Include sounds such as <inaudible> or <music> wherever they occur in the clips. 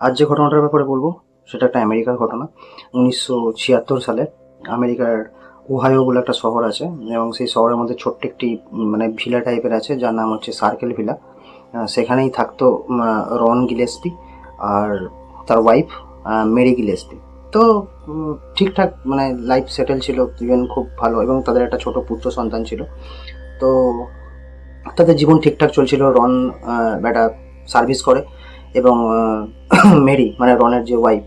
আজ যে ঘটনাটার ব্যাপারে বলব, সেটা একটা আমেরিকার ঘটনা। উনিশশো ছিয়াত্তর সালে আমেরিকার ওহাইও বলে একটা শহর আছে এবং সেই শহরের মধ্যে ছোট্ট একটি মানে ভিলা টাইপের আছে, যার নাম হচ্ছে সার্কেল ভিলা। সেখানেই থাকতো রন গিলেস্পি আর তার ওয়াইফ মেরি গিলেস্পি। তো ঠিকঠাক মানে লাইফ সেটেল ছিল দুজন খুব ভালো এবং তাদের একটা ছোট পুত্র সন্তান ছিল। তো, তাদের জীবন ঠিকঠাক চলছিল, রন একটা সার্ভিস করে। এবং <coughs> মেরি মানে রনের যে ওয়াইফ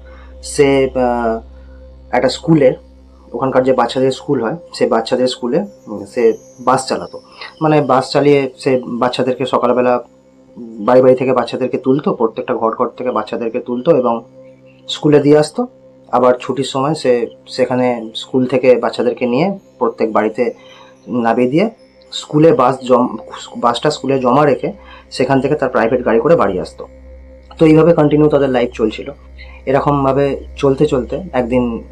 সে একটা স্কুলের ওখানকার যে বাচ্চাদের স্কুল হয়, সে বাচ্চাদের স্কুলে সে বাস চালাতো। মানে বাস চালিয়ে সে বাচ্চাদেরকে সকালবেলা বাড়ি বাড়ি থেকে বাচ্চাদেরকে তুলতো, প্রত্যেকটা ঘর ঘর থেকে বাচ্চাদেরকে তুলতো এবং স্কুলে দিয়ে আসতো। আবার ছুটির সময় সে সেখানে স্কুল থেকে বাচ্চাদেরকে নিয়ে প্রত্যেক বাড়িতে নামিয়ে দিয়ে স্কুলে বাস জম বাসটা স্কুলে জমা রেখে সেখান থেকে তার প্রাইভেট গাড়ি করে বাড়ি আসতো। তো এইভাবে কন্টিনিউ তাদের লাইফ চলছিল। এরকমভাবে চলতে চলতে একদিন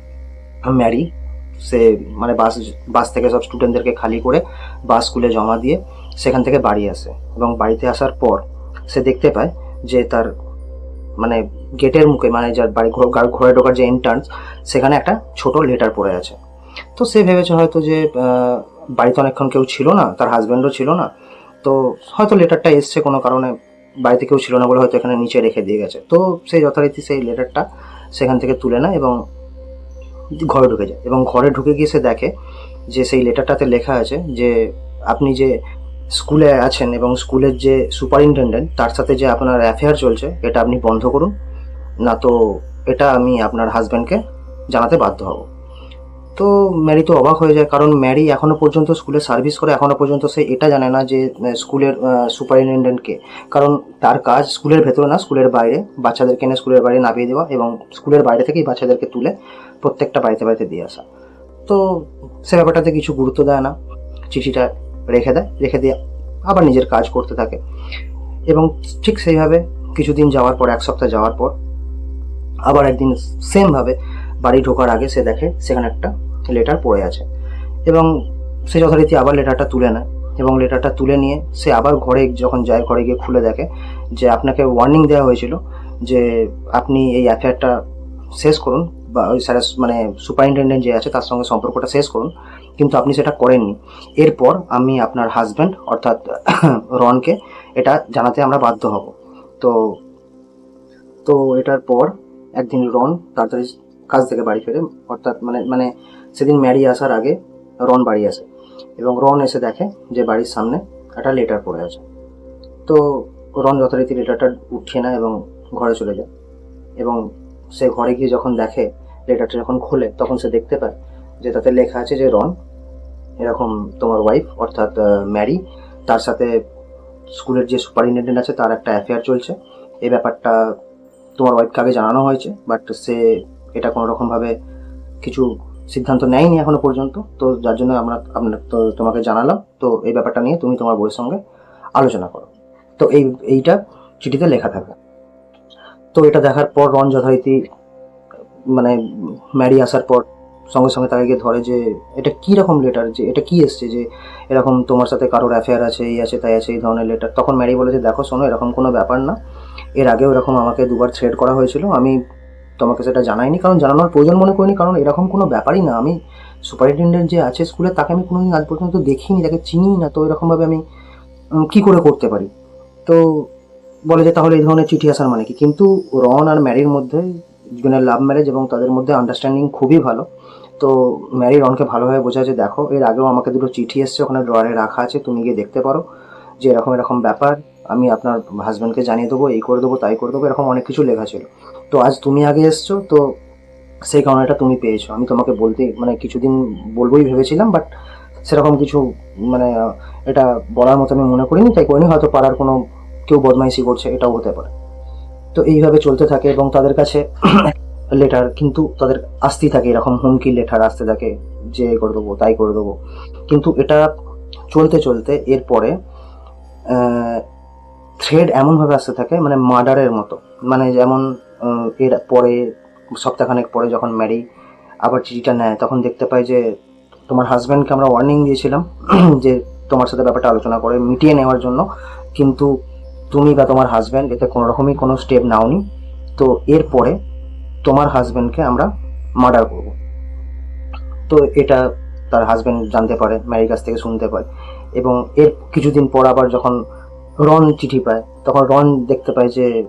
ম্যারি সে মানে বাস বাস থেকে সব স্টুডেন্টদেরকে খালি করে বাস স্কুলে জমা দিয়ে সেখান থেকে বাড়ি আসে এবং বাড়িতে আসার পর সে দেখতে পায় যে তার মানে গেটের মুখে মানে যার বাড়ি ঘর- ঢোকার যে এন্ট্রান্স সেখানে একটা ছোট লেটার পড়ে আছে। তো সে ভেবেছে হয়তো যে বাড়িতে অনেকক্ষণ কেউ ছিল না, তার হাজব্যান্ডও ছিল না। তো হয়তো লেটারটা এসছে কোনো কারণে বাড়িতে কেউ ছিল না বলে হয়তো এখানে নিচে রেখে দিয়ে গেছে। তো সেই যথারীতি সেই লেটারটা সেখান থেকে তুলে নেয় এবং ঘরে ঢুকে যায়। এবং ঘরে ঢুকে গিয়ে সে দেখে যে সেই লেটারটাতে লেখা আছে যে আপনি যে স্কুলে আছেন এবং স্কুলের যে সুপারিনটেন্ডেন্ট তার সাথে যে আপনার অ্যাফেয়ার চলছে, এটা আপনি বন্ধ করুন। না তো এটা আমি আপনার হাজব্যান্ডকে জানাতে বাধ্য হব। তো ম্যারি তো অবাক হয়ে যায়, কারণ ম্যারি এখনও পর্যন্ত স্কুলে সার্ভিস করে, এখনও পর্যন্ত সে এটা জানে না যে স্কুলের সুপারিনটেন্ডেন্টকে কারণ তার কাজ স্কুলের ভেতরে না, স্কুলের বাইরে। বাচ্চাদেরকে এনে স্কুলের বাইরে নামিয়ে দেওয়া এবং স্কুলের বাইরে থেকেই বাচ্চাদেরকে তুলে প্রত্যেকটা বাড়িতে বাড়িতে দিয়ে আসা। তো সে ব্যাপারটাতে কিছু গুরুত্ব দেয় না। চিঠিটা রেখে দেয়, রেখে দিয়ে আবার নিজের কাজ করতে থাকে। এবং ঠিক সেইভাবে কিছুদিন যাওয়ার পর, এক সপ্তাহ যাওয়ার পর, আবার একদিন সেমভাবে বাড়ি ঢোকার আগে সে দেখে, সেখানে একটা লেটার পড়ে আছে। এবং সে যথারীতি আবার লেটারটা তুলে নেয় এবং লেটারটা তুলে নিয়ে সে আবার ঘরে যখন যায়, ঘরে গিয়ে খুলে দেখে যে আপনাকে ওয়ার্নিং দেওয়া হয়েছিল যে আপনি এই অ্যাফেয়ারটা শেষ করুন বা ওই স্যার মানে সুপারিনটেন্ডেন্ট যে আছে তার সঙ্গে সম্পর্কটা শেষ করুন, কিন্তু আপনি সেটা করেননি। এরপর আমি আপনার হাজব্যান্ড অর্থাৎ <coughs> রনকে এটা জানাতে আমরা বাধ্য হব। তো তো এটার পর একদিন রন তাড়াতাড়ি কাজ থেকে বাড়ি ফেরে, অর্থাৎ মানে মানে সেদিন ম্যারি আসার আগে রন বাড়ি আসে এবং রন এসে দেখে যে বাড়ির সামনে একটা লেটার পড়ে আছে। তো রন যথারীতি লেটারটা উঠিয়ে নেয় এবং ঘরে চলে যায় এবং সে ঘরে গিয়ে যখন দেখে লেটারটা যখন খোলে তখন সে দেখতে পায় যে তাতে লেখা আছে যে রন এরকম তোমার ওয়াইফ অর্থাৎ ম্যারি তার সাথে স্কুলের যে সুপারিনটেন্ডেন্ট আছে তার একটা অ্যাফেয়ার চলছে। এই ব্যাপারটা তোমার ওয়াইফকে আগে জানানো হয়েছে বাট সে এটা কোনো রকমভাবে কিছু সিদ্ধান্ত নেয়নি এখনও পর্যন্ত। তো যার জন্য আমরা আপনার তো তোমাকে জানালাম। তো এই ব্যাপারটা নিয়ে তুমি তোমার বইয়ের সঙ্গে আলোচনা করো। তো এই, এইটা চিঠিতে লেখা থাকে তো এটা দেখার পর রন যথারীতি মানে ম্যারি আসার পর সঙ্গে সঙ্গে তাকে গিয়ে ধরে যে, এটা কি রকম লেটার যে, এটা কি এসছে? যে, এরকম তোমার সাথে কারোর অ্যাফেয়ার আছে, এই আছে, তাই আছে, এই ধরনের লেটার তখন ম্যারি বলে যে, দেখো, শোনো, এরকম কোনো ব্যাপার না। এর আগেও এরকম আমাকে দুবার থ্রেড করা হয়েছিল। আমি তোমাকে সেটা জানাইনি, কারণ জানানোর প্রয়োজন মনে করিনি, কারণ এরকম কোনো ব্যাপারই না। আমি সুপারিনটেন্ডেন্ট যে আছে স্কুলে, তাকে আমি কোনোদিন আজ পর্যন্ত দেখিনি, তাকে চিনি না, তো এরকমভাবে আমি কি করে করতে পারি? তো বলে যে তাহলে এই ধরনের চিঠি আসার মানে কি? কিন্তু রন আর ম্যারির মধ্যে, দুজনের লাভ ম্যারেজ এবং তাদের মধ্যে আন্ডারস্ট্যান্ডিং খুবই ভালো। তো ম্যারি রনকে ভালোভাবে বোঝা যে, দেখো, এর আগেও আমাকে দুটো চিঠি এসছে, ওখানে ড্রয়ারে রাখা আছে, তুমি গিয়ে দেখতে পারো। যে এরকম এরকম ব্যাপার, আমি আপনার হাজব্যান্ডকে জানিয়ে দেবো, এই করে দেবো, তাই করে দেবো, এরকম অনেক কিছু লেখা ছিল। তো আজ তুমি আগে এসছো, তো সেই কারণেটা তুমি পেয়েছ। আমি তোমাকে বলতে মানে কিছুদিন বলবোই ভেবেছিলাম বাট সেরকম কিছু মানে এটা বলার মতো আমি মনে করিনি, তাই করিনি। হয়তো পাড়ার কোনো কেউ বদমাইশি করছে, এটাও হতে পারে। তো এইভাবে চলতে থাকে এবং তাদের কাছে <coughs> লেটার কিন্তু তাদের আসতেই থাকে, এরকম হুমকি লেটার আসতে থাকে, যে করে দেবো, তাই করে দেবো। কিন্তু এটা চলতে চলতে এরপরে থ্রেড এমনভাবে আসতে থাকে মানে মার্ডারের মতো। মানে যেমন এর পরে, সপ্তাহখানেক পরে যখন ম্যারি আবার চিঠিটা নেয়, তখন দেখতে পাই যে তোমার হাজব্যান্ডকে আমরা ওয়ার্নিং দিয়েছিলাম, <clears throat> যে তোমার সাথে ব্যাপারটা আলোচনা করে, মিটিয়ে নেওয়ার জন্য। কিন্তু তুমি বা তোমার হাজব্যান্ড এতে কোনো রকমই কোনো স্টেপ নাওনি। তো এরপরে তোমার হাজব্যান্ডকে আমরা মার্ডার করব। তো এটা তার হাজব্যান্ড জানতে পারে ম্যারির কাছ থেকে শুনতে পায়। এবং এর কিছুদিন পর আবার যখন রন চিঠি পায়, তখন রন দেখতে পায় যে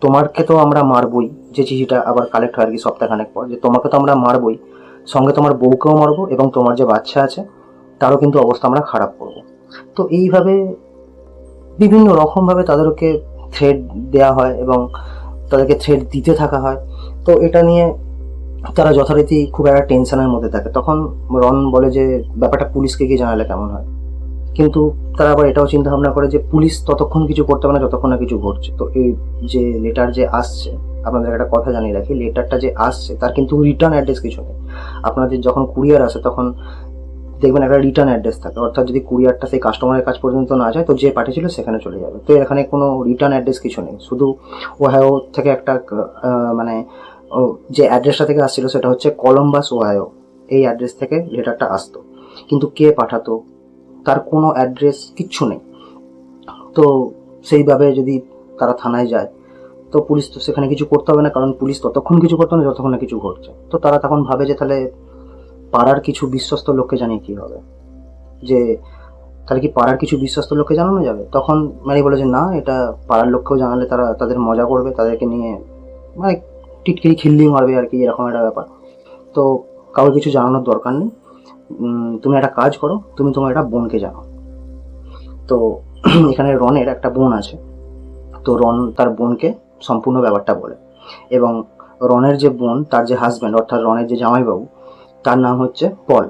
তোমারকে তো আমরা মারবই, যে চিঠিটা আবার কালেক্ট হয় আর কি সপ্তাহখানেক পর, যে তোমাকে তো আমরা মারবই, সঙ্গে তোমার বউকেও মারবো এবং তোমার যে বাচ্চা আছে, তারও কিন্তু অবস্থা আমরা খারাপ করব। তো এইভাবে বিভিন্ন রকমভাবে তাদেরকে থ্রেড দেওয়া হয় এবং তাদেরকে থ্রেড দিতে থাকা হয়। তো এটা নিয়ে তারা যথারীতি খুব একটা টেনশনের মধ্যে থাকে। তখন রন বলে যে, ব্যাপারটা পুলিশকে গিয়ে জানালে কেমন হয়? কিন্তু তারা আবার এটাও চিন্তা ভাবনা করে যে পুলিশ ততক্ষণ কিছু করতে পারে না, যতক্ষণ না কিছু ঘটছে। তো এই যে লেটার যে আসছে, আপনাদের একটা কথা জানিয়ে রাখি লেটারটা যে আসছে, তার কিন্তু রিটার্ন অ্যাড্রেস কিছু নেই। আপনাদের যখন কুরিয়ার আসে, তখন দেখবেন একটা রিটার্ন অ্যাড্রেস থাকে। অর্থাৎ যদি কুরিয়ারটা সেই কাস্টমারের কাছ পর্যন্ত না যায়, তো যে পাঠিয়েছিল সেখানে চলে যাবে। তো এখানে কোনো রিটার্ন অ্যাড্রেস কিছু নেই। শুধু ওহায়ো থেকে একটা মানে যে অ্যাড্রেসটা থেকে আসছিল, সেটা হচ্ছে কলম্বাস ওহায়ো এই অ্যাড্রেস থেকে লেটারটা আসতো। কিন্তু কে পাঠাতো? তার কোনো অ্যাড্রেস কিচ্ছু নেই। তো সেইভাবে যদি তারা থানায় যায়, তো পুলিশ তো সেখানে কিছু করতে হবে না, কারণ পুলিশ ততক্ষণ কিছু করতো না, যতক্ষণ না কিছু ঘটছে। তো তারা তখন ভাবে যে তাহলে পাড়ার কিছু বিশ্বস্ত লোককে জানিয়ে কি হবে? যে তাহলে কি পাড়ার কিছু বিশ্বস্ত লোককে জানানো যাবে? তখন ম্যারি বলে যে না, এটা পাড়ার লোককেও জানালে তারা তাদের মজা করবে, তাদেরকে নিয়ে মানে টিটকিরি খিল্লি মারবে আর কি, এরকম একটা ব্যাপার। তো কাউকে কিছু জানানোর দরকার নেই। তুমি একটা কাজ করো, তুমি তোমার একটা বোনকে জানো তো <clears throat> এখানে রনের একটা বোন আছে। তো রন তার বোনকে সম্পূর্ণ ব্যাপারটা বলে। এবং রনের যে বোন, তার যে হাজব্যান্ড অর্থাৎ রনের যে জামাইবাবু, তার নাম হচ্ছে পল।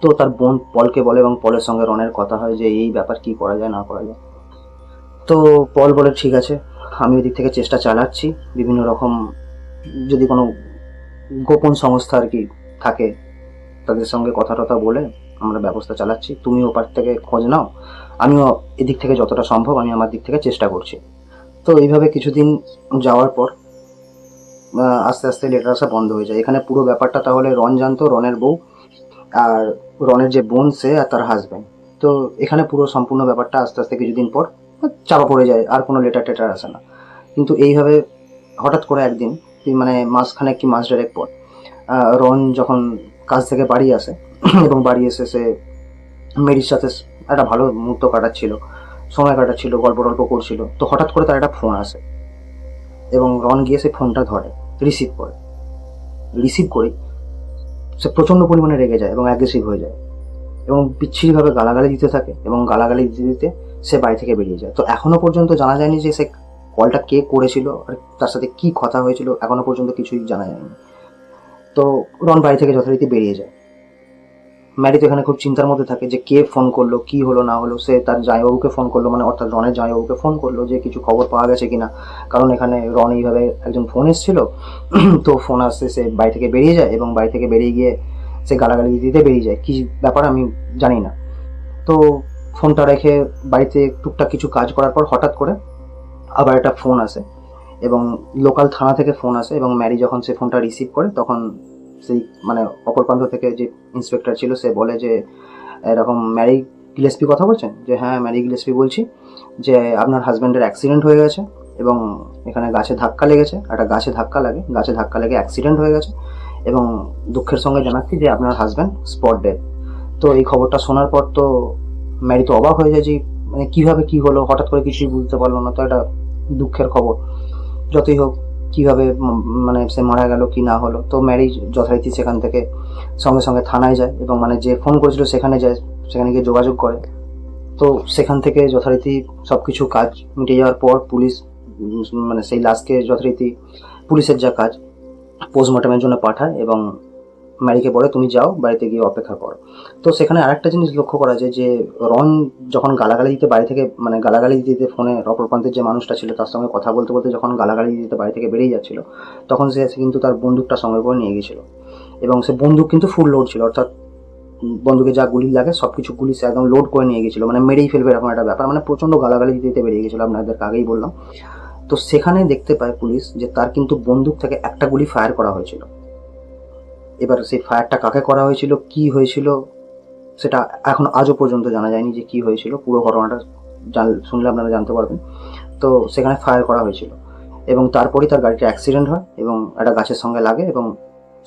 তো তার বোন পলকে বলে এবং পলের সঙ্গে রনের কথা হয় যে, এই ব্যাপার কি করা যায়, না করা যায়? তো পল বলে, ঠিক আছে, আমি ওদিক থেকে চেষ্টা চালাচ্ছি। বিভিন্ন রকম যদি কোনো গোপন সংস্থা আর কি থাকে তাদের সঙ্গে কথা টথা বলে আমরা ব্যবস্থা চালাচ্ছি। তুমি ওপার থেকে খোঁজ নাও। আমিও এদিক থেকে যতটা সম্ভব আমি আমার দিক থেকে চেষ্টা করছি। তো এইভাবে কিছুদিন যাওয়ার পর আস্তে আস্তে লেটার আসা বন্ধ হয়ে যায়। এখানে পুরো ব্যাপারটা তাহলে রন জানতো রনের বউ আর রনের যে বোন, সে আর তার হাজব্যান্ড তো এখানে পুরো সম্পূর্ণ ব্যাপারটা আস্তে আস্তে কিছুদিন পর চাপা পড়ে যায়, আর কোনো লেটার টেটার আসে না। কিন্তু এইভাবে হঠাৎ করে একদিন মানে মাসখানেক কি মাস ডেরেক পর রন যখন কাজ থেকে বাড়ি আসে। <clears throat> এবং বাড়ি এসে সে মেরির সাথে একটা ভালো মুহূর্ত কাটাচ্ছিল, সময় কাটাচ্ছিল গল্প টল্প করছিল। তো হঠাৎ করে তার একটা ফোন আসে এবং রন গিয়ে সে ফোনটা ধরে রিসিভ করে। রিসিভ করে সে প্রচণ্ড পরিমাণে রেগে যায় এবং অ্যাগ্রেসিভ হয়ে যায় এবং বিচ্ছিরিভাবে গালাগালি দিতে থাকে এবং গালাগালি দিতে দিতে সে বাড়ি থেকে বেরিয়ে যায়। তো এখনও পর্যন্ত জানা যায়নি যে সে কলটা কে করেছিল আর তার সাথে কী কথা হয়েছিল এখনও পর্যন্ত কিছুই জানা যায়নি। তো রন বাড়ি থেকে যথারীতি বেরিয়ে যায়। ম্যারি তো এখানে খুব চিন্তার মধ্যে থাকে যে কে ফোন করল, কি হলো, না হলো, সে তার জামাইবাবুকে ফোন করল মানে অর্থাৎ রনের জামাইবাবুকে ফোন করল যে কিছু খবর পাওয়া গেছে কিনা। কারণ এখানে রন এইভাবে একজন ফোন এসেছিল, তো ফোন আসছে সে বাড়ি থেকে বেরিয়ে যায় এবং বাড়ি থেকে বেরিয়ে গিয়ে সে গালাগালি দিতে বেরিয়ে যায়। কি ব্যাপার আমি জানি না। তো ফোনটা রেখে বাড়িতে টুকটাক কিছু কাজ করার পর হঠাৎ করে আবার একটা ফোন আসে। এবং লোকাল থানা থেকে ফোন আসে এবং ম্যারি যখন সে ফোনটা রিসিভ করে, তখন সেই মানে অপর প্রান্ত থেকে যে ইন্সপেক্টর ছিল, সে বলে যে, এরকম ম্যারি গিলেসপি কথা বলছেন? যে হ্যাঁ ম্যারি গিলেসপি বলছি যে, আপনার হাজব্যান্ডের অ্যাক্সিডেন্ট হয়ে গেছে এবং এখানে গাছে ধাক্কা লেগেছে, একটা গাছে ধাক্কা লাগে, গাছে ধাক্কা লেগে অ্যাক্সিডেন্ট হয়ে গেছে এবং দুঃখের সঙ্গে জানাচ্ছি যে, আপনার হাজব্যান্ড স্পট ডেড তো এই খবরটা শোনার পর তো ম্যারি তো অবাক হয়ে যায় যে মানে কীভাবে কী হলো? হঠাৎ করে কিছুই বুঝতে পারল না, তো একটা দুঃখের খবর। যতই হোক, কীভাবে মানে সে মারা গেল, কি না হলো, তো ম্যারি যথারীতি সেখান থেকে সঙ্গে সঙ্গে থানায় যায় এবং মানে যে ফোন করেছিল সেখানে যায়, সেখানে গিয়ে যোগাযোগ করে। তো সেখান থেকে যথারীতি সব কিছু কাজ মিটে যাওয়ার পর পুলিশ মানে সেই লাশকে যথারীতি পুলিশের যা কাজ, পোস্টমর্টমের জন্য পাঠায় এবং ম্যারিকে বলে তুমি যাও, বাড়িতে গিয়ে অপেক্ষা করো। তো সেখানে আরেকটা জিনিস লক্ষ্য করা যায় যে, রন যখন গালাগালি দিতে বাড়ি থেকে মানে গালাগালি দিতে ফোনে অপর প্রান্তের যে মানুষটা ছিল, তার সঙ্গে কথা বলতে বলতে যখন গালাগালি দিতে বাড়ি থেকে বেরিয়ে যাচ্ছিল, তখন সে কিন্তু তার বন্দুকটা সঙ্গে করে নিয়ে গেছিল এবং সে বন্দুক কিন্তু ফুল লোড ছিল, অর্থাৎ বন্দুকে যা গুলি লাগে সব কিছু গুলি সে একদম লোড করে নিয়ে গেছিল মানে মেরেই ফেলবে এরকম একটা ব্যাপার মানে প্রচণ্ড গালাগালি দিতে বেরিয়ে গেছিল আপনাদেরকে আগেই বললাম। তো সেখানে দেখতে পায় পুলিশ যে, তার কিন্তু বন্দুক থেকে একটা গুলি ফায়ার করা হয়েছিল। এবার সেই ফায়ারটা কাকে করা হয়েছিল, কি হয়েছিল, সেটা এখন আজও পর্যন্ত জানা যায়নি যে কি হয়েছিল, পুরো ঘটনাটা জান, শুনলে আপনারা জানতে পারবেন। তো সেখানে ফায়ার করা হয়েছিল এবং তারপরেই তার গাড়িটা অ্যাক্সিডেন্ট হয় এবং একটা গাছের সঙ্গে লাগে এবং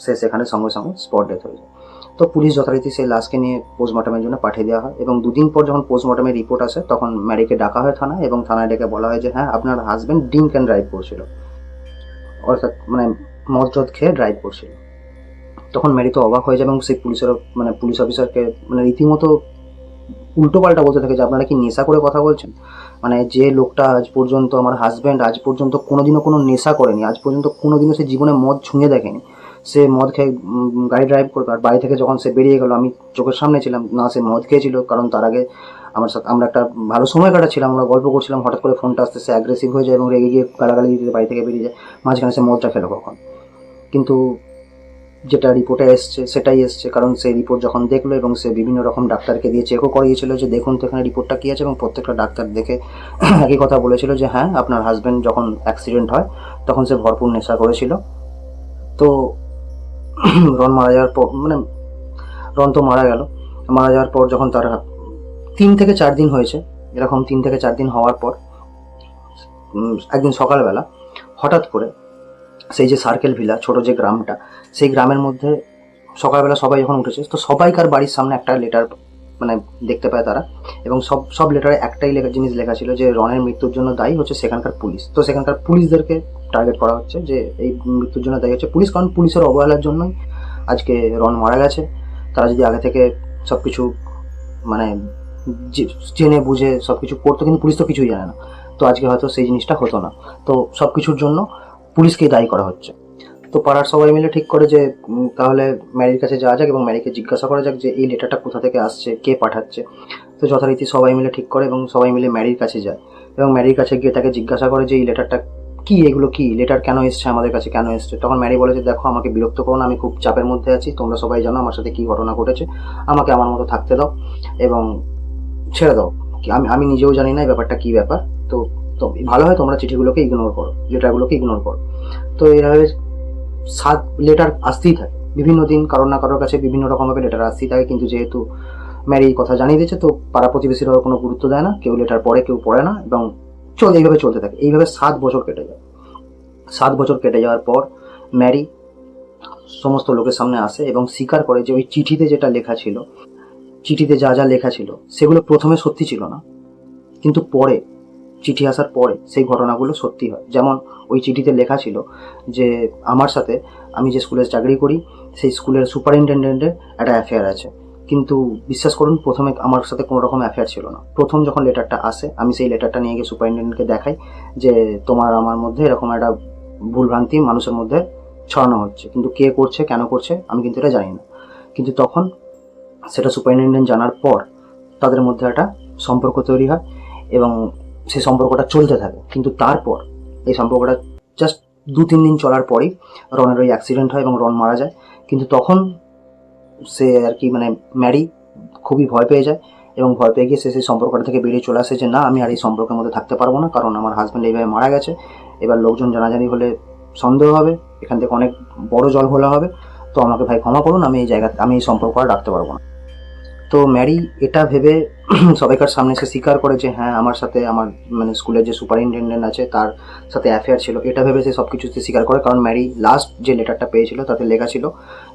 সে সেখানে সঙ্গে সঙ্গে স্পট ডেথ হয়ে যায়। তো পুলিশ যথারীতি সেই লাশকে নিয়ে পোস্টমর্টমের জন্য পাঠিয়ে দেওয়া হয় এবং দুদিন পর যখন পোস্টমর্টমের রিপোর্ট আসে, তখন ম্যারিকে ডাকা হয় থানায় এবং থানায় ডেকে বলা হয় যে হ্যাঁ আপনার হাজব্যান্ড ড্রিঙ্ক অ্যান্ড ড্রাইভ করছিল। অর্থাৎ মানে মদ খেয়ে ড্রাইভ করছিল। তখন ম্যারি তো অবাক হয়ে যায় এবং সেই পুলিশের মানে পুলিশ অফিসারকে মানে রীতিমতো উল্টো পাল্টা বলতে থাকে যে আপনারা কি নেশা করে কথা বলছেন? মানে যে লোকটা আজ পর্যন্ত, আমার হাজব্যান্ড আজ পর্যন্ত কোনোদিনও কোনো নেশা করেনি, আজ পর্যন্ত কোনোদিনও সে জীবনে মদ ছুঁয়ে দেখেনি। সে মদ খেয়ে গাড়ি ড্রাইভ করতো আর বাড়ি থেকে যখন সে বেরিয়ে গেল, আমি চোখের সামনে ছিলাম, না সে মদ খেয়েছিল, কারণ তার আগে আমার সাথে, আমরা একটা ভালো সময় কাটাচ্ছিলাম, আমরা গল্প করছিলাম, হঠাৎ করে ফোনটা আসতে সে অ্যাগ্রেসিভ হয়ে যায় এবং রেগে গিয়ে গালাগালি দিতে বাড়ি থেকে বেরিয়ে যায়, মাঝখানে সে মদটা খেলো কখন। কিন্তু যেটা রিপোর্টে এসছে, সেটাই এসছে। কারণ সেই রিপোর্ট যখন দেখল এবং সে বিভিন্ন রকম ডাক্তারকে দিয়ে চেকও করিয়েছিল যে, দেখুন তো এখানে রিপোর্টটা কী আছে? এবং প্রত্যেকটা ডাক্তার দেখে <clears throat> একই কথা বলেছিল যে হ্যাঁ আপনার হাজব্যান্ড যখন অ্যাক্সিডেন্ট হয়, তখন সে ভরপুর নেশা করেছিল। তো <clears throat> রন মারা যাওয়ার পর মানে রন তো মারা গেল। মারা যাওয়ার পর যখন তার তিন থেকে চার দিন হয়েছে, এরকম তিন থেকে চার দিন হওয়ার পর একদিন সকালবেলা হঠাৎ করে সেই যে সার্কেল ভিলা ছোট যে গ্রামটা, সেই গ্রামের মধ্যে সকালবেলা সবাই যখন উঠেছে, তো সবাইকার বাড়ির সামনে একটা লেটার মানে দেখতে পায় তারা এবং সব সব লেটারে একটাই লেখা, জিনিস লেখা ছিল যে রনের মৃত্যুর জন্য দায়ী হচ্ছে সেখানকার পুলিশ। তো সেখানকার পুলিশদেরকে টার্গেট করা হচ্ছে যে এই মৃত্যুর জন্য দায়ী হচ্ছে পুলিশ, কারণ পুলিশের অবহেলার জন্যই আজকে রন মারা গেছে। তারা যদি আগে থেকে সব কিছু মানে জেনে বুঝে সব কিছু করতো, কিন্তু পুলিশ তো কিছুই জানে না। তো আজকে হয়তো সেই জিনিসটা হতো না। তো সব কিছুর জন্য পুলিশকেই দায়ী করা হচ্ছে। তো পাড়ার সবাই মিলে ঠিক করে যে তাহলে ম্যারির কাছে যাওয়া যাক এবং ম্যারিকে জিজ্ঞাসা করা যাক যে, এই লেটারটা কোথা থেকে আসছে, কে পাঠাচ্ছে। তো যথারীতি সবাই মিলে ঠিক করে এবং সবাই মিলে ম্যারির কাছে যায়। এবং ম্যারির কাছে গিয়ে তাকে জিজ্ঞাসা করে যে, এই লেটারটা কি? এগুলো কি? লেটার কেন এসছে? আমাদের কাছে কেন এসছে? তখন ম্যারি বলে যে, দেখো, আমাকে বিরক্ত করো না, আমি খুব চাপের মধ্যে আছি। তোমরা সবাই জানো আমার সাথে কি ঘটনা ঘটেছে। আমাকে আমার মতো থাকতে দাও এবং ছেড়ে দাও। আমি আমি নিজেও জানি না এই ব্যাপারটা কি ব্যাপার। তো তো ভালো হয় তোমরা চিঠিগুলোকে ইগনোর করো লেটারগুলোকে ইগনোর করো। তো এইভাবে সাত লেটার আসতেই থাকে। বিভিন্ন দিন কারোর না কারোর কাছে বিভিন্ন রকমভাবে লেটার আসতেই থাকে, কিন্তু যেহেতু ম্যারি এই কথা জানিয়ে দিয়েছে, তো পাড়া প্রতিবেশীরা কোনো গুরুত্ব দেয় না, কেউ লেটার পড়ে, কেউ পড়ে না, এবং চল, এইভাবে চলতে থাকে। এইভাবে সাত বছর কেটে যায়। সাত বছর কেটে যাওয়ার পর ম্যারি সমস্ত লোকের সামনে আসে এবং স্বীকার করে যে ওই চিঠিতে যেটা লেখা ছিল, চিঠিতে যা যা লেখা ছিল, সেগুলো প্রথমে সত্যি ছিল না, কিন্তু পরে চিঠি আসার পরে সেই ঘটনাগুলো সত্যি হয়। যেমন ওই চিঠিতে লেখা ছিল যে, আমার সাথে আমি যে স্কুলে চাকরি করি, সেই স্কুলের সুপারিনটেন্ডেন্টের একটা অ্যাফেয়ার আছে। কিন্তু বিশ্বাস করুন, প্রথমে আমার সাথে কোনো রকম অ্যাফেয়ার ছিল না। প্রথম যখন লেটারটা আসে, আমি সেই লেটারটা নিয়ে গিয়ে সুপারিনটেন্ডেন্টকে দেখাই যে, তোমার আমার মধ্যে এরকম একটা ভুলভ্রান্তি মানুষের মধ্যে ছড়ানো হচ্ছে। কিন্তু কে করছে, কেন করছে, আমি কিন্তু এটা জানি না। কিন্তু তখন সেটা সুপারিনটেন্ডেন্ট জানার পর তাদের মধ্যে একটা সম্পর্ক তৈরি হয় এবং সেই সম্পর্কটা চলতে থাকে। কিন্তু তারপর এই সম্পর্কটা জাস্ট দু, তিন দিন চলার পরেই রনের ওই অ্যাক্সিডেন্ট হয় এবং রন মারা যায়। কিন্তু তখন সে আর কি মানে ম্যারি খুবই ভয় পেয়ে যায় এবং ভয় পেয়ে গিয়ে সে সেই সম্পর্কটা থেকে বেরিয়ে চলে আসে যে, না, আমি আর এই সম্পর্কের মধ্যে থাকতে পারব না। কারণ আমার হাজব্যান্ড এইভাবে মারা গেছে। এবার লোকজন জানাজানি হলে সন্দেহ হবে। এখান থেকে অনেক বড় জল ঘোলা হবে। তো আমাকে ভাই ক্ষমা করুন। আমি এই জায়গা আমি এই সম্পর্ক আর রাখতে পারব না। তো ম্যারি এটা ভেবে <clears throat> সবাইকার সামনে সে স্বীকার করে যে হ্যাঁ আমার সাথে আমার মানে স্কুলের যে সুপারিনটেন্ডেন্ট আছে, তার সাথে অ্যাফেয়ার ছিল। এটা ভেবে সে সব কিছুতে স্বীকার করে। কারণ ম্যারি লাস্ট যে লেটারটা পেয়েছিল, তাতে লেখা ছিল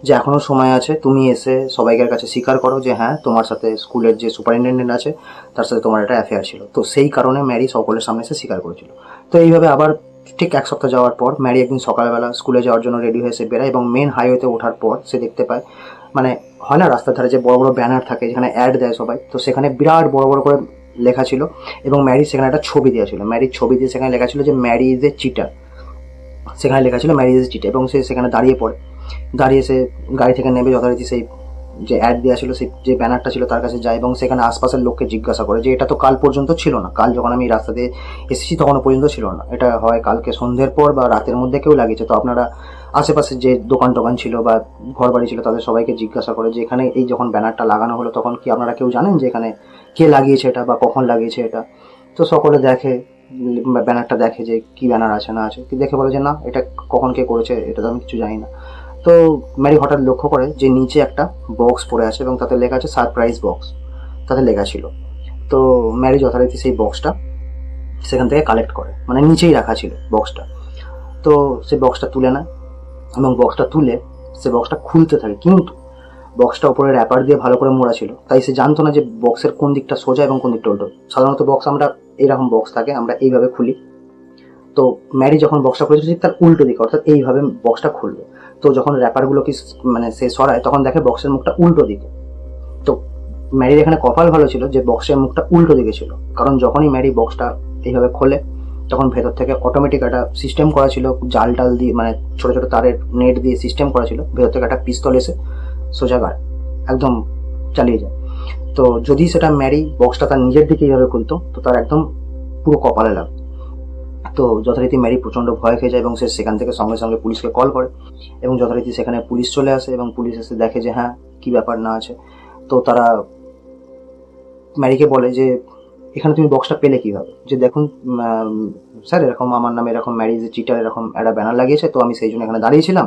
যে এখনও সময় আছে, তুমি এসে সবাইকার কাছে স্বীকার করো যে হ্যাঁ তোমার সাথে স্কুলের যে সুপারিনটেন্ডেন্ট আছে, তার সাথে তোমার একটা অ্যাফেয়ার ছিল। তো সেই কারণে ম্যারি সকলের সামনে এসে স্বীকার করেছিল। তো এইভাবে আবার ঠিক এক সপ্তাহ যাওয়ার পর ম্যারি একদিন সকালবেলা স্কুলে যাওয়ার জন্য রেডি হয়ে সে বেড়ায় এবং মেন হাইওয়েতে ওঠার পর সে দেখতে পায় মানে হয় না? রাস্তার ধারে যে বড় বড় ব্যানার থাকে, যেখানে অ্যাড দেয় সবাই। তো সেখানে বিরাট বড় বড় করে লেখা ছিল এবং ম্যারি সেখানে একটা ছবি দেওয়া ছিল ম্যারির ছবি দিয়ে সেখানে লেখা ছিল যে ম্যারি ইজ এ চিটার সেখানে লেখা ছিল ম্যারি ইজ এ চিটার এবং সে সেখানে দাঁড়িয়ে পড়ে। দাঁড়িয়ে সে গাড়ি থেকে নেমে যথারীতি সেই যে অ্যাড দেওয়া ছিল, সেই যে ব্যানারটা ছিল তার কাছে যায় এবং সেখানে আশপাশের লোককে জিজ্ঞাসা করে যে, এটা তো কাল পর্যন্ত ছিল না? কাল যখন আমি রাস্তা দিয়ে এসেছি তখনও পর্যন্ত ছিল না। এটা হয় কালকে সন্ধ্যের পর বা রাতের মধ্যে কেউ লাগিয়েছে। তো আপনারা আশেপাশে যে দোকান টোকান ছিল বা ঘর বাড়ি ছিল, তাদের সবাইকে জিজ্ঞাসা করে যে এখানে এই যখন ব্যানারটা লাগানো হলো, তখন কি আপনারা কেউ জানেন যে এখানে কে লাগিয়েছে এটা বা কখন লাগিয়েছে এটা? তো সকলে দেখে, ব্যানারটা দেখে যে কি ব্যানার আছে, না আছে। কি দেখে বলে যে, না, এটা কখন কে করেছে, এটা তো আমি কিছু জানি না। তো ম্যারি হঠাৎ লক্ষ্য করে যে নিচে একটা বক্স পড়ে আছে এবং তাতে লেখা আছে সারপ্রাইজ বক্স। তাতে লেখা ছিল। তো ম্যারি যথারীতি সেই বক্সটা সেখান থেকে কালেক্ট করে। মানে নিচেই রাখা ছিল বক্সটা। তো সে বক্সটা তুলে নেয়। এবং বক্সটা তুলে সে বক্সটা খুলতে থাকে। কিন্তু বক্সটা উপরে র্যাপার দিয়ে ভালো করে মোড়া ছিল। তাই সে জানতো না যে বক্সের কোন দিকটা সোজা এবং কোন দিকটা উল্টো। সাধারণত বক্স আমরা এইরকম বক্স থাকে, আমরা এইভাবে খুলি। তো ম্যারি যখন বক্সটা খুলেছে ঠিক তার উল্টো দিকে, অর্থাৎ এইভাবে বক্সটা খুলবে তো যখন র্যাপারগুলোকে মানে সে সরায়, তখন দেখে বক্সের মুখটা উল্টো দিকে। তো ম্যারির এখানে কপাল ভালো ছিল যে বক্সের মুখটা উল্টো দিকে ছিল। কারণ যখনই ম্যারি বক্সটা এইভাবে খোলে তখন ভেতর থেকে অটোমেটিক একটা সিস্টেম করা ছিল, জাল টাল দিয়ে মানে ছোট ছোট তারের নেট দিয়ে সিস্টেম করা ছিল। ভেতর থেকে একটা পিস্তল এসে সোজা গাড়, একদম চালিয়ে যায়। তো যদি সেটা ম্যারি বক্সটা তার নিজের দিকে এইভাবে খুলতো, তো তার একদম পুরো কপালে লাগতো। তো যথারীতি ম্যারি প্রচণ্ড ভয় খেয়ে যায় এবং সে সেখান থেকে সঙ্গে সঙ্গে পুলিশকে কল করে এবং যথারীতি সেখানে পুলিশ চলে আসে এবং পুলিশ এসে দেখে যে হ্যাঁ কী ব্যাপার না আছে? তো তারা ম্যারিকে বলে যে এখানে তুমি বক্সটা পেলে কীভাবে? যে দেখুন স্যার, এরকম আমার নামে এরকম ম্যারিজ চিটার এরকম একটা ব্যানার লাগিয়েছে, তো আমি সেই জন্য এখানে দাঁড়িয়েছিলাম।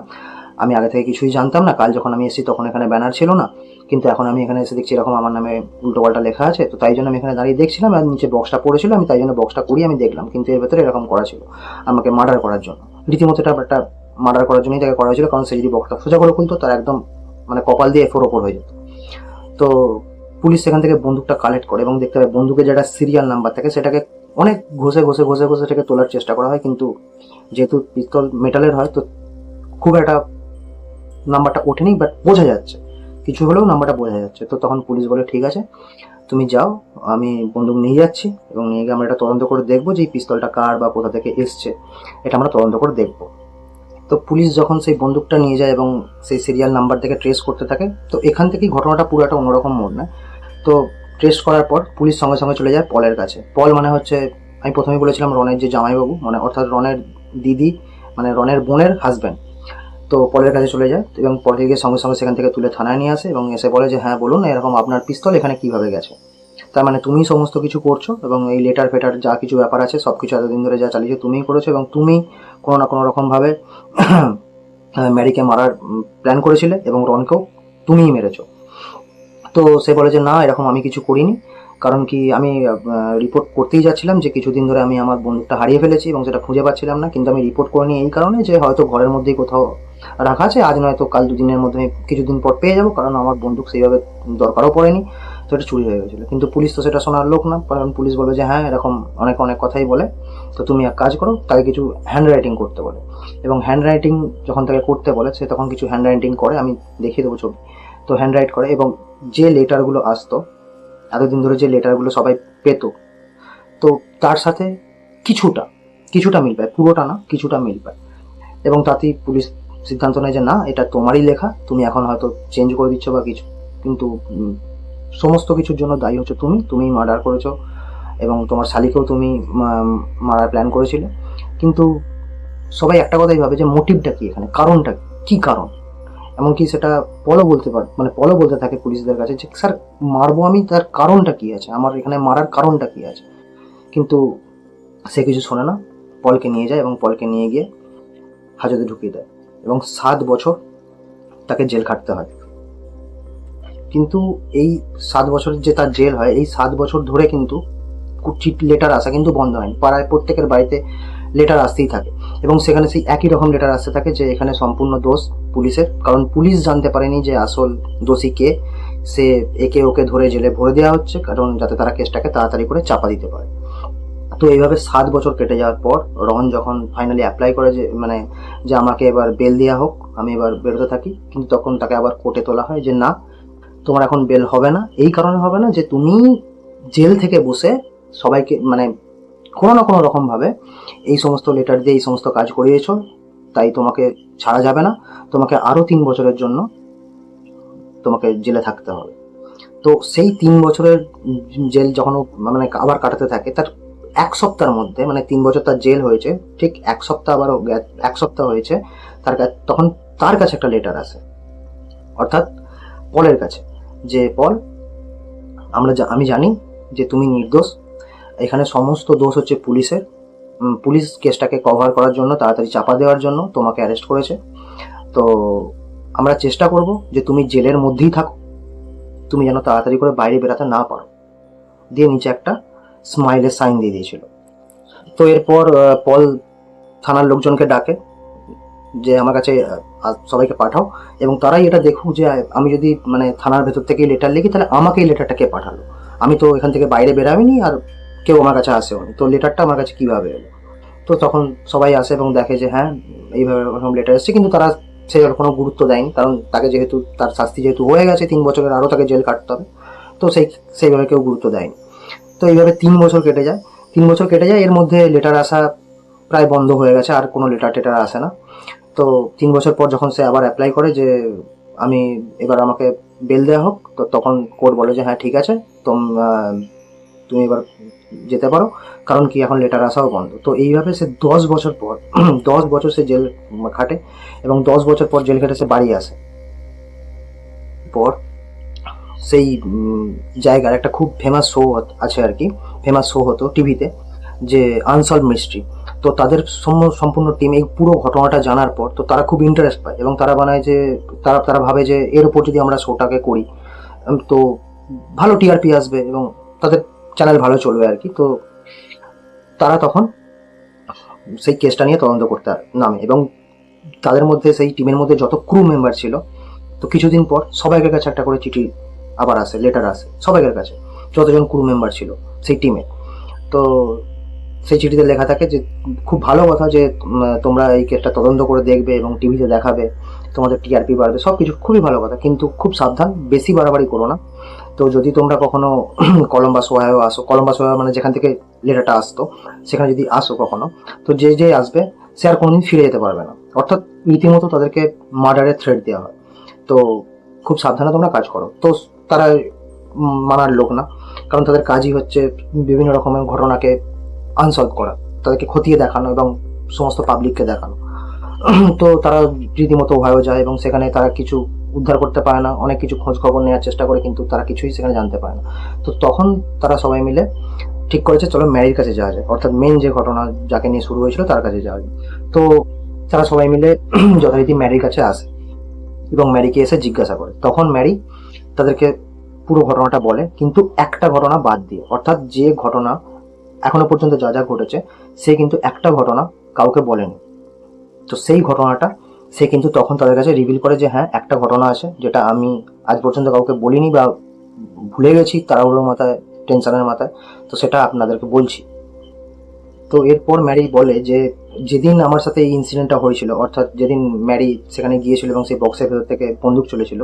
আমি আগে থেকে কিছুই জানতাম না, কাল যখন আমি এসেছি তখন এখানে ব্যানার ছিল না। কিন্তু এখন আমি এখানে এসে দেখছি এরকম আমার নামে উল্টোপাল্টা লেখা আছে, তো তাই জন্য আমি এখানে দাঁড়িয়ে দেখছিলাম আর নিচে বক্সটা পড়েছিল, আমি তাই জন্য বক্সটা করিয়ে আমি দেখলাম। কিন্তু এর ভেতরে এরকম করা ছিল, আমাকে মার্ডার করার জন্য। রীতিমতো এটা একটা মার্ডার করার জন্যই তাকে করা হয়েছিল, কারণ সে যদি বক্সটা সোজা করে খুলতো, তার একদম মানে কপাল দিয়ে এফোর ওপর হয়ে যেত। তো পুলিশ সেখান থেকে বন্দুকটা কালেক্ট করে এবং দেখতে পাবে বন্দুকের যেটা সিরিয়াল নাম্বার থাকে সেটাকে অনেক ঘষে ঘষে ঘষে ঘষে সেটাকে তোলার চেষ্টা করা হয়। কিন্তু যেহেতু পিস্তল মেটালের হয় তো খুব একটা নাম্বারটা ওঠেনি বাট বোঝা যাচ্ছে। কিছু হলেও নাম্বারটা বোঝা যাচ্ছে। তো তখন পুলিশ বলে, ঠিক আছে, তুমি যাও, আমি বন্দুক নিয়ে যাচ্ছি এবং নিয়ে গিয়ে আমরা এটা তদন্ত করে দেখব যে এই পিস্তলটা কার বা কোথা থেকে এসছে। এটা আমরা তদন্ত করে দেখব। তো পুলিশ যখন সেই বন্দুকটা নিয়ে যায় এবং সেই সিরিয়াল নাম্বার থেকে ট্রেস করতে থাকে, তো এখান থেকেই ঘটনাটা পুরো একটা অন্যরকম মোড় নেয় তো ট্রেস করার পর পুলিশ সঙ্গে সঙ্গে চলে যায় পলের কাছে। পল মানে হচ্ছে, আমি প্রথমেই বলেছিলাম রনের যে জামাইবাবু মানে অর্থাৎ রনের দিদি মানে রনের বোনের হাজব্যান্ড তো পলের কাছে চলে যায় এবং পলে গিয়ে সঙ্গে সঙ্গে সেখান থেকে তুলে থানায় নিয়ে আসে এবং এসে বলে যে হ্যাঁ বলুন, এরকম আপনার পিস্তল এখানে কীভাবে গেছে? তার মানে তুমি সমস্ত কিছু করছ এবং এই লেটার ফেটার যা কিছু ব্যাপার আছে সব কিছু এতদিন ধরে যা চালিয়েছো তুমিই করেছ এবং তুমি কোনো না কোনো রকমভাবে <clears throat> ম্যারিকে মারার প্ল্যান করেছিলে এবং রনকেও তুমিই মেরেছো। তো সে বলে যে, না, এরকম আমি কিছু করিনি। কারণ কি, আমি রিপোর্ট করতেই যাচ্ছিলাম যে, কিছুদিন ধরে আমি আমার বন্দুকটা হারিয়ে ফেলেছি এবং সেটা খুঁজে পাচ্ছিলাম না। কিন্তু আমি রিপোর্ট করিনি এই কারণে যে, হয়তো ঘরের মধ্যেই কোথাও রাখা আছে। আজ নয়তো কাল দুদিনের মধ্যে আমি কিছুদিন পর পেয়ে যাব, কারণ আমার বন্দুক সেইভাবে দরকারও পড়েনি। তো এটা চুরি হয়ে গেছিল। কিন্তু পুলিশ তো সেটা শোনার লোক না, কারণ পুলিশ বলবে যে হ্যাঁ এরকম অনেক অনেক কথাই বলে। তো তুমি এক কাজ করো, তাকে কিছু হ্যান্ড রাইটিং করতে বলে। এবং হ্যান্ড রাইটিং যখন তাকে করতে বলে, সে তখন কিছু হ্যান্ড রাইটিং করে, আমি দেখিয়ে দেবো ছবি। তো হ্যান্ড রাইট করে এবং যে লেটারগুলো আসতো, এতদিন ধরে যে লেটারগুলো সবাই পেত, তো তার সাথে কিছুটা কিছুটা মিল পায়, পুরোটা না, কিছুটা মিল পায়। এবং তাতেই পুলিশ সিদ্ধান্ত নেয় যে, না, এটা তোমারই লেখা, তুমি এখন হয়তো চেঞ্জ করে দিচ্ছ বা কিছু। কিন্তু সমস্ত কিছুর জন্য দায়ী হচ্ছে তুমি, তুমিই মার্ডার করেছ এবং তোমার শালিকেও তুমি মারার প্ল্যান করেছিলে। কিন্তু সবাই একটা কথাই ভাবে যে মোটিভটা কি এখানে? কারণটা? কি কারণ? এমনকি সেটা পলো বলতে পার মানে পলো বলতে থাকে পুলিশদের কাছে যে, স্যার, মারবো আমি, তার কারণটা কি আছে? আমার এখানে মারার কারণটা কি আছে? কিন্তু সে কিছু শোনে না। পলকে নিয়ে যায় এবং পলকে নিয়ে গিয়ে হাজতে ঢুকিয়ে দেয় এবং সাত বছর তাকে জেল খাটতে হয়। কিন্তু এই সাত বছর যে তার জেল হয়, এই সাত বছর ধরে কিন্তু চিট লেটার আসা কিন্তু বন্ধ হয়নি। পাড়ায় প্রত্যেকের বাড়িতে লেটার আসতেই থাকে। এবং সেখানে সেই একই রকম লেটার আসতে থাকে যে এখানে সম্পূর্ণ দোষ পুলিশের। কারণ পুলিশ জানতে পারেনি যে আসল দোষী কে। সে একে ওকে ধরে জেলে ভরে দেওয়া হচ্ছে, কারণ যাতে তারা কেসটাকে তাড়াতাড়ি করে চাপা দিতে পারে। তো এইভাবে সাত বছর কেটে যাওয়ার পর রন যখন ফাইনালি অ্যাপ্লাই করে যে মানে যে আমাকে এবার বেল দেওয়া হোক, আমি এবার বেরোতে থাকি, কিন্তু তখন তাকে আবার কোর্টে তোলা হয় যে, না, তোমার এখন বেল হবে না। এই কারণে হবে না যে, তুমি জেল থেকে বসে সবাইকে মানে কোনো না কোনো রকমভাবে এই সমস্ত লেটার দিয়ে এই সমস্ত কাজ করিয়েছো, তাই তোমাকে ছাড়া যাবে না। তোমাকে আরও তিন বছরের জন্য তোমাকে জেলে থাকতে হবে। তো সেই তিন বছরের জেল যখন মানে আবার কাটাতে থাকে, তার এক সপ্তাহের মধ্যে মানে তিন বছর তার জেল হয়েছে, ঠিক এক সপ্তাহ আবারও এক সপ্তাহ হয়েছে, তার তখন তার কাছে একটা লেটার আসে। অর্থাৎ পলের কাছে, যে পল, আমরা আমি জানি যে তুমি নির্দোষ, এখানে সমস্ত দোষ হচ্ছে পুলিশের পুলিশ কেসটাকে কভার করার জন্য, তাড়াতাড়ি চাপা দেওয়ার জন্য তোমাকে অ্যারেস্ট করেছে। তো আমরা চেষ্টা করব যে তুমি জেলের মধ্যেই থাকো। তুমি যেন তাড়াতাড়ি করে বাইরে বেরাতে না পারো। দিয়ে নিচে একটা স্মাইলের সাইন দিয়ে দিয়েছিল। তো এরপর পল থানার লোকজনকে ডাকে যে আমার কাছে সবাইকে পাঠাও। এবং তারাই এটা দেখুক যে আমি যদি মানে থানার ভেতর থেকে লেটার লিখি, তাহলে আমাকে এই লেটারটা কে পাঠালো? আমি তো এখান থেকে বাইরে বেরামিনি আর কেউ আমার কাছে আসেও নি। তো লেটারটা আমার কাছে কীভাবে এলো? তো তখন সবাই আসে এবং দেখে যে হ্যাঁ এইভাবে এরকম লেটার এসেছে। কিন্তু তারা সে কোনো গুরুত্ব দেয়নি। কারণ তাকে যেহেতু, তার শাস্তি যেহেতু হয়ে গেছে, তিন বছরের আরও তাকে জেল কাটতে হবে। তো সেই, সেইভাবে কেউ গুরুত্ব দেয়নি। তো এইভাবে তিন বছর কেটে যায়। তিন বছর কেটে যায়। এর মধ্যে লেটার আসা প্রায় বন্ধ হয়ে গেছে। আর কোনো লেটার টেটার আসে না। তো তিন বছর পর যখন সে আবার অ্যাপ্লাই করে যে, আমি, এবার আমাকে বেল দেওয়া হোক, তো তখন কোর্ট বলে যে হ্যাঁ ঠিক আছে। তুমি এবার যেতে পারো, কারণ কি এখন লেটার আসাও বন্ধ। তো এইভাবে সে দশ বছর পর, <clears throat> দশ বছর সে জেল খাটে এবং দশ বছর পর জেল খেটে সে বাড়ি আসে। পর সেই জায়গার একটা খুব ফেমাস শো আছে আর কি ফেমাস শো হতো টিভিতে যে আনসলভ মিস্ট্রি তো তাদের সম- সম্পূর্ণ টিম এই পুরো ঘটনাটা জানার পর, তো তারা খুব ইন্টারেস্ট পায় এবং তারা বানায় যে, তারা তারা ভাবে যে এর উপর যদি আমরা শোটাকে করি তো ভালো টিআরপি আসবে এবং তাদের চ্যানেল ভালো চলবে আর কি। তো তারা তখন সেই কেসটা নিয়ে তদন্ত করতে নামে এবং তাদের মধ্যে সেই টিমের মধ্যে যত ক্রু মেম্বার ছিল, তো কিছুদিন পর সবাইকের কাছে একটা করে চিঠি আবার আসে লেটার আসে সবাইকের কাছে, যতজন ক্রু মেম্বার ছিল সেই টিমে তো সেই চিঠিতে লেখা থাকে যে, খুব ভালো কথা যে তোমরা এই কেসটা তদন্ত করে দেখবে এবং টিভিতে দেখাবে, তোমাদের টিআরপি বাড়বে সব কিছু খুবই ভালো কথা, কিন্তু খুব সাবধান, বেশি বাড়াবাড়ি করো না। তো যদি তোমরা কখনো <clears throat> কলম্বাস ওয়াইও আসো কলম্বাস ওয়াইও মানে যেখান থেকে লেটারটা আসতো, সেখানে যদি আসো কখনো, তো যে যে আসবে, সে আর কোনোদিন ফিরে যেতে পারবে না। অর্থাৎ রীতিমতো তাদেরকে মার্ডারের থ্রেট দেওয়া হয়। তো খুব সাবধানে তোমরা কাজ করো। তো তারা মানার লোক না, কারণ তাদের কাজই হচ্ছে বিভিন্ন রকমের ঘটনাকে আনসলভ করা, তাদেরকে খতিয়ে দেখানো এবং সমস্ত পাবলিককে দেখানো। <clears throat> তো তারা রীতিমতো ভয়ও যায় এবং সেখানে তারা কিছু উদ্ধার করতে পারে না, অনেক কিছু খোঁজ খবর নেওয়ার চেষ্টা করে কিন্তু তারা কিছুই সেখানে জানতে পারে না। তো তখন তারা সবাই মিলে ঠিক করেছে, চলো ম্যারির কাছে যাওয়া যায় অর্থাৎ মেন যে ঘটনা যাকে নিয়ে শুরু হয়েছিল তার কাছে যাওয়া যায় তো তারা সবাই মিলে <clears throat> যথারীতি ম্যারির কাছে আসে এবং ম্যারিকে এসে জিজ্ঞাসা করে। তখন ম্যারি তাদেরকে পুরো ঘটনাটা বলে, কিন্তু একটা ঘটনা বাদ দিয়ে, অর্থাৎ যে ঘটনা এখনও পর্যন্ত যা যা ঘটেছে, সে কিন্তু একটা ঘটনা কাউকে বলেনি। তো সেই ঘটনাটা সে কিন্তু তখন তাদের কাছে রিভিল করে যে হ্যাঁ একটা ঘটনা আছে যেটা আমি আজ পর্যন্ত কাউকে বলিনি বা ভুলে গেছি তাড়াহুড়োর মাথায় টেনশনের মাথায়। তো সেটা আপনাদেরকে বলছি। তো এরপর ম্যারি বলে যে, যেদিন আমার সাথে এই ইনসিডেন্টটা হয়েছিল, অর্থাৎ যেদিন ম্যারি সেখানে গিয়েছিল এবং সেই বক্সের ভেতর থেকে বন্দুক চলেছিল,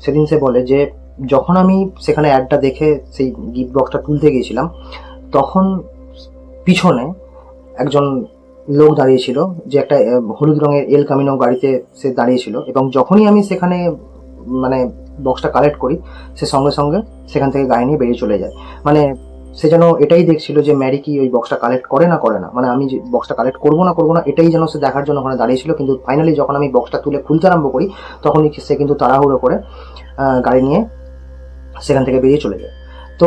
সেদিন সে বলে যে, যখন আমি সেখানে অ্যাডটা দেখে সেই গিফট বক্সটা তুলতে গিয়েছিলাম, তখন পিছনে একজন লোক দাঁড়িয়েছিল, যে একটা হলুদ রঙের এল কামিনো গাড়িতে সে দাঁড়িয়েছিল এবং যখনই আমি সেখানে মানে বক্সটা কালেক্ট করি, সে সঙ্গে সঙ্গে সেখান থেকে গাড়ি নিয়ে বেরিয়ে চলে যায়। মানে সে যেন এটাই দেখছিল যে ম্যারি কি ওই বক্সটা কালেক্ট করে না করে না। মানে আমি যে বক্সটা কালেক্ট করব না করব না, এটাই যেন সে দেখার জন্য ওখানে দাঁড়িয়েছিল। কিন্তু ফাইনালি যখন আমি বক্সটা তুলে খুলতে আরম্ভ করি, তখনই সে কিন্তু তাড়াহুড়ো করে গাড়ি নিয়ে সেখান থেকে বেরিয়ে চলে যায়। তো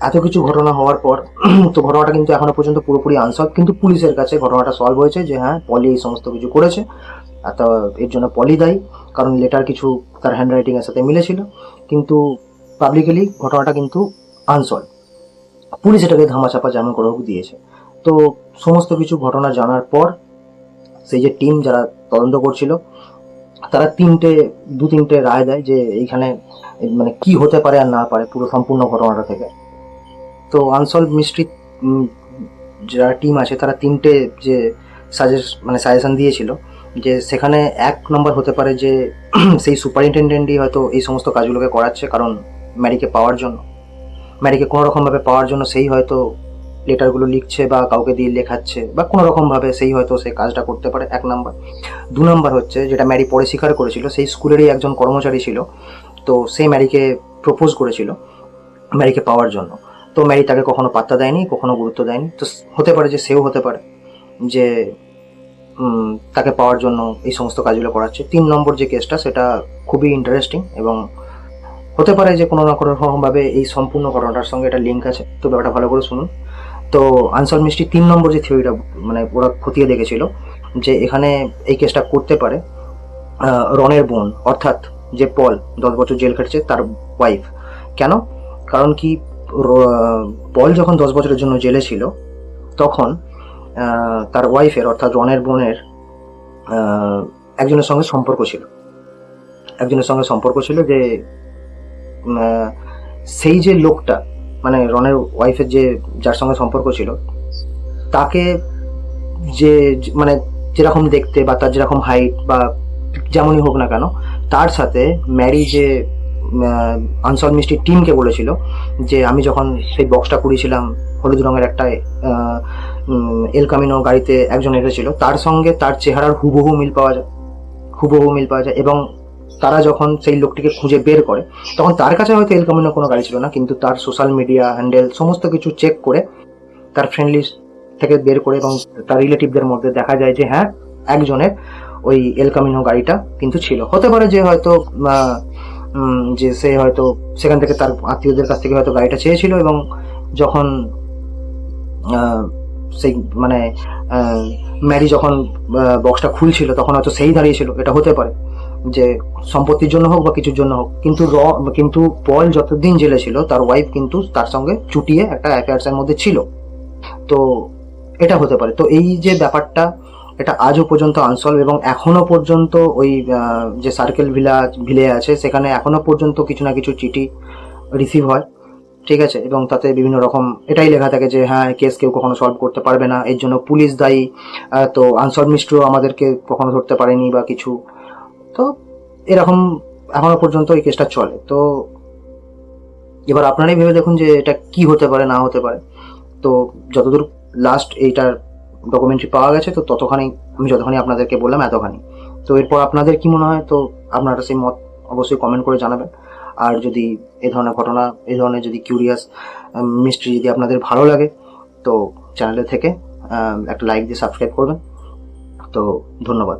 এত কিছু ঘটনা হওয়ার পর, <clears throat> তো ঘটনাটা কিন্তু এখনও পর্যন্ত পুরোপুরি আনসলভ, কিন্তু পুলিশের কাছে ঘটনাটা সলভ হয়েছে যে হ্যাঁ পলি এই সমস্ত কিছু করেছে তা এর জন্য পলি দায়ী, কারণ লেটার কিছু তার হ্যান্ড রাইটিংয়ের সাথে মিলেছিল, কিন্তু পাবলিকলি ঘটনাটা কিন্তু আনসলভ পুলিশ এটাকে ধামাচাপা যেমন করে হোক দিয়েছে। তো সমস্ত কিছু ঘটনা জানার পর, সেই যে টিম যারা তদন্ত করছিল, তারা তিনটে, দু তিনটে রায় দেয় যে, এইখানে মানে কি হতে পারে আর না পারে, পুরো সম্পূর্ণ ঘটনাটা থেকে। তো আনসলভ মিস্ট্রি যারা টিম আছে, তারা তিনটে যে সাজেস্ট মানে সাজেশন দিয়েছিল, যে সেখানে এক নম্বর হতে পারে যে <clears throat> সেই সুপারিনটেন্ডেন্টই হয়তো এই সমস্ত কাজগুলোকে করাচ্ছে কারণ ম্যারিকে পাওয়ার জন্য। ম্যারিকে কোনো রকমভাবে পাওয়ার জন্য সেই হয়তো লেটারগুলো লিখছে বা কাউকে দিয়ে লেখাচ্ছে বা কোনো রকমভাবে সেই হয়তো সেই কাজটা করতে পারে, এক নাম্বার দু নাম্বার হচ্ছে, যেটা ম্যারি পরে স্বীকার করেছিল, সেই স্কুলেরই একজন কর্মচারী ছিল, তো সেই ম্যারিকে প্রপোজ করেছিল ম্যারিকে পাওয়ার জন্য। তো ম্যারি তাকে কখনো পাত্তা দেয়নি, কখনো গুরুত্ব দেয়নি। তো হতে পারে যে সেও হতে পারে যে তাকে পাওয়ার জন্য এই সমস্ত কাজগুলো করাচ্ছে। তিন নম্বর যে কেসটা সেটা খুবই ইন্টারেস্টিং এবং হতে পারে যে কোনো না কোনো রকমভাবে এই সম্পূর্ণ ঘটনাটার সঙ্গে এটা লিঙ্ক আছে। তো ব্যাপারটা ভালো করে শুনুন। তো আনসার মিষ্টি তিন নম্বর যে থিওরিটা মানে ওরা খতিয়ে দেখেছিল যে এখানে এই কেসটা করতে পারে রনের বোন, অর্থাৎ যে পল দশ বছর জেল খেটেছে তার ওয়াইফ কেন? কারণ কি পল যখন দশ বছরের জন্য জেলে ছিল, তখন তার ওয়াইফের অর্থাৎ রনের বোনের একজনের সঙ্গে সম্পর্ক ছিল। একজনের সঙ্গে সম্পর্ক ছিল যে সেই যে লোকটা মানে রনের ওয়াইফের যে, যার সঙ্গে সম্পর্ক ছিল, তাকে যে মানে যেরকম দেখতে বা তার যেরকম হাইট বা যেমনই হোক না কেন, তার সাথে ম্যারি যে আনসল মিষ্টির টিমকে বলেছিল যে আমি যখন সেই বক্সটা কুড়িয়েছিলাম হলুদ রঙের একটা আহ, উম, এল কামিনো গাড়িতে একজন এসেছিল তার সঙ্গে তার চেহারার হুবহু মিল পাওয়া যায় হুবহু মিল পাওয়া যায় এবং তারা যখন সেই লোকটিকে খুঁজে বের করে তখন তার কাছে হয়তো এল কামিনো কোনো গাড়ি ছিল না কিন্তু তার সোশ্যাল মিডিয়া হ্যান্ডেল সমস্ত কিছু চেক করে তার ফ্রেন্ড লিস্ট থেকে বের করে এবং তার রিলেটিভদের মধ্যে দেখা যায় যে হ্যাঁ একজনের ওই এল কামিনো গাড়িটা কিন্তু ছিল। হতে পারে যে হয়তো যে সে হয়তো সেখান থেকে তার আত্মীয়দের কাছ থেকে হয়তো গাড়িটা চেয়েছিল এবং যখন সেই মানে ম্যারি যখন বক্সটা খুলছিল তখন হয়তো সেই দাঁড়িয়েছিল। এটা হতে পারে যে সম্পত্তির জন্য হোক বা কিছুর জন্য হোক। কিন্তু র, কিন্তু পল যতদিন জেলে ছিল, তার ওয়াইফ কিন্তু তার সঙ্গে চুটিয়ে একটা অ্যাফেয়ার্সের মধ্যে ছিল। তো এটা হতে পারে। তো এই যে ব্যাপারটা এটা আজও পর্যন্ত আনসলভ এবং এখনও পর্যন্ত ওই যে সার্কেল ভিলা, ভিলে আছে, সেখানে এখনও পর্যন্ত কিছু না কিছু চিঠি রিসিভ হয়। ঠিক আছে? এবং তাতে বিভিন্ন রকম, এটাই লেখা থাকে যে হ্যাঁ কেস কেউ কখনো সলভ করতে পারবে না। এর জন্য পুলিশ দায়ী তো আনসলভ মিস্ট্রিও আমাদেরকে কখনো ধরতে পারেনি বা কিছু। তো এরকম এখনও পর্যন্ত এই কেসটা চলে। তো এবার আপনারাই ভেবে দেখুন যে এটা কি হতে পারে, না হতে পারে। তো যতদূর লাস্ট এইটার ডকুমেন্টারি পাওয়া গেছে, তো ততখানি, আমি যতখানি আপনাদেরকে বললাম এতখানি। তো এরপর আপনাদের কি মনে হয়? তো আপনারা সেই মত অবশ্যই কমেন্ট করে জানাবেন। আর যদি এই ধরনের ঘটনা এই ধরনের যদি কিউরিয়াস মিস্ট্রি যদি আপনাদের ভালো লাগে, তো চ্যানেলে থেকে একটা লাইক দিয়ে সাবস্ক্রাইব করবেন। তো ধন্যবাদ।